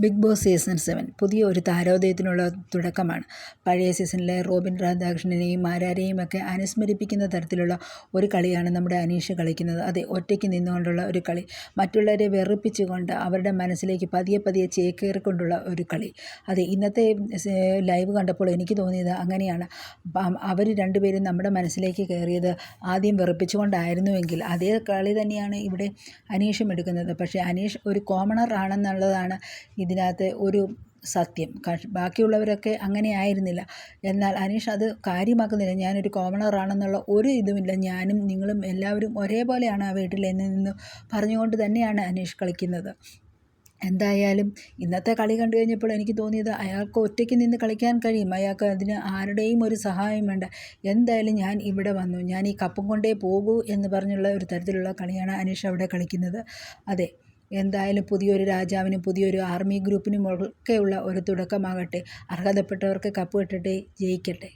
Big boss season seven പുതിയ ഒരു താരോദയത്തിനുള്ള തുടക്കമാണ്. പഴയ സീസണിലെ റോബിൻ രാധാകൃഷ്ണനെയും ആരാരെയും ഒക്കെ അനുസ്മരിപ്പിക്കുന്ന തരത്തിലുള്ള ഒരു കളിയാണ് നമ്മുടെ അനീഷ് കളിക്കുന്നത്. അതെ ഒറ്റയ്ക്ക് നിന്നുകൊണ്ടുള്ള ഒരു കളി. മറ്റുള്ളവരെ വെറുപ്പിച്ചുകൊണ്ട് അവരുടെ മനസ്സിലേക്ക് പതിയെ പതിയെ ചേക്കേറിക്കൊണ്ടുള്ള ഒരു കളി. അതെ ഇന്നത്തെ ലൈവ് കണ്ടപ്പോൾ എനിക്ക് തോന്നിയത് അങ്ങനെയാണ്. അവർ രണ്ടുപേരും നമ്മുടെ മനസ്സിലേക്ക് കയറിയത് ആദ്യം വെറുപ്പിച്ചുകൊണ്ടായിരുന്നുവെങ്കിൽ അതേ കളി തന്നെയാണ് ഇവിടെ അനീഷും എടുക്കുന്നത്. പക്ഷേ അനീഷ് ഒരു കോമണർ ആണെന്നുള്ളതാണ് ഇതിനകത്ത് ഒരു സത്യം. ബാക്കിയുള്ളവരൊക്കെ അങ്ങനെ ആയിരുന്നില്ല. എന്നാൽ അനീഷ് അത് കാര്യമാക്കുന്നില്ല. ഞാനൊരു കോമണറാണെന്നുള്ള ഒരു ഇതുമില്ല. ഞാനും നിങ്ങളും എല്ലാവരും ഒരേപോലെയാണ് ആ വീട്ടിൽ എന്ന് നിന്ന് പറഞ്ഞുകൊണ്ട് തന്നെയാണ് അനീഷ് കളിക്കുന്നത്. എന്തായാലും ഇന്നത്തെ കളി കണ്ടു കഴിഞ്ഞപ്പോൾ എനിക്ക് തോന്നിയത് അയാൾക്ക് ഒറ്റയ്ക്ക് നിന്ന് കളിക്കാൻ കഴിയും. അയാൾക്ക് അതിന് ആരുടെയും ഒരു സഹായം വേണ്ട. എന്തായാലും ഞാൻ ഇവിടെ വന്നു. ഞാൻ ഈ കപ്പും കൊണ്ടേ പോകൂ എന്ന് പറഞ്ഞുള്ള ഒരു തരത്തിലുള്ള കളിയാണ് അനീഷ് അവിടെ കളിക്കുന്നത്. അതെ എന്തായാലും പുതിയൊരു രാജാവിനും പുതിയൊരു ആർമി ഗ്രൂപ്പിനും ഒക്കെയുള്ള ഒരു തുടക്കമാകട്ടെ. അർഹതപ്പെട്ടവർക്ക് കപ്പ് കിട്ടട്ടെ ജയിക്കട്ടെ.